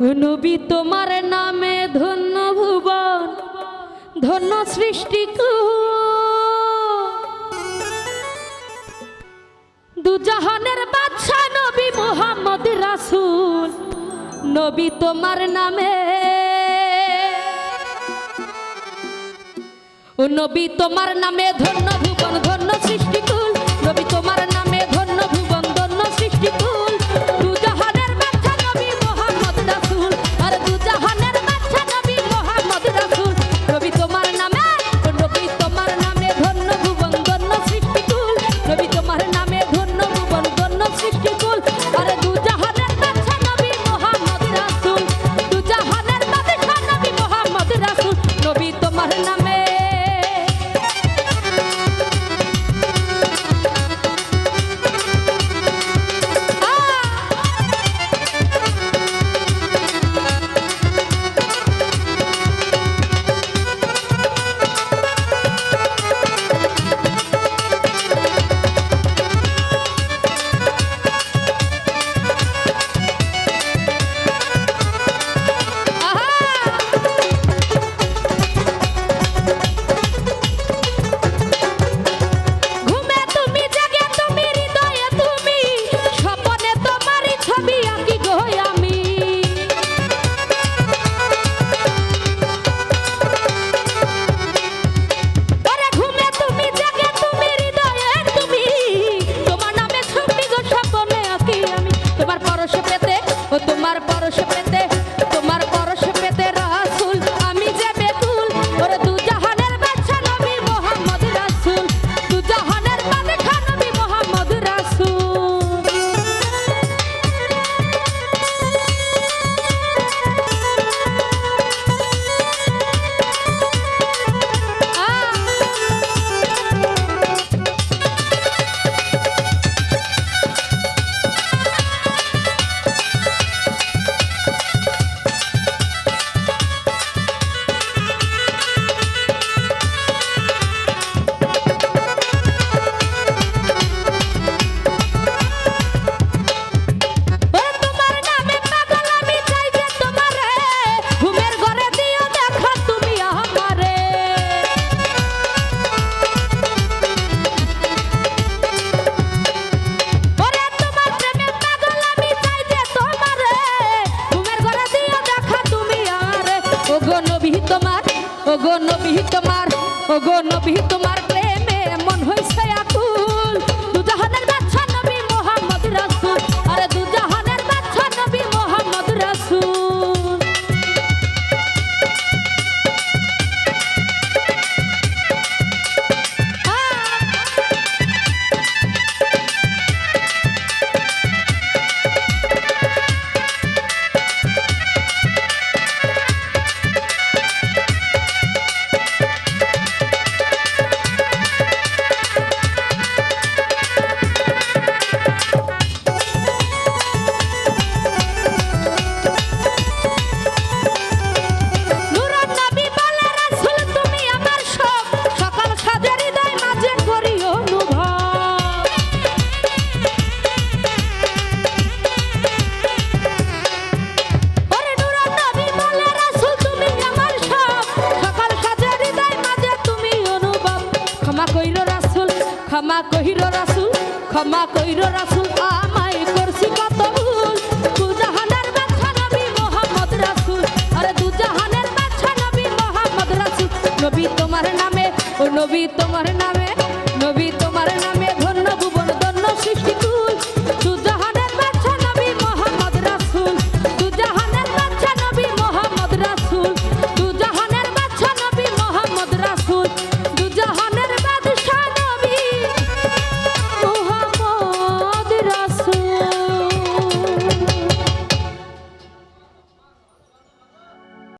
নবী, তোমার নামে ধন্য ভুবন, ধন্য সৃষ্টি দুজাহানের বাদশাহ নবী মোহাম্মদ রাসুল, নবী তোমার নামে। নবী, তোমার নামে ধন্য ভুবন, ধন্য সৃষ্টি পরশ ও গো নবী তোমার ও গো নবী তোমার ক্ষমা কহির রাসুল, ক্ষমা কহির রাসুল, আমায় করছি কত ভুল দুজাহানের বাচ্চা নবী মোহাম্মদ রাসুল, আরে দুজাহানের বাচ্চা নবী মোহাম্মদ রাসুল। নবী তোমার নামে, ও নবী তোমার নামে।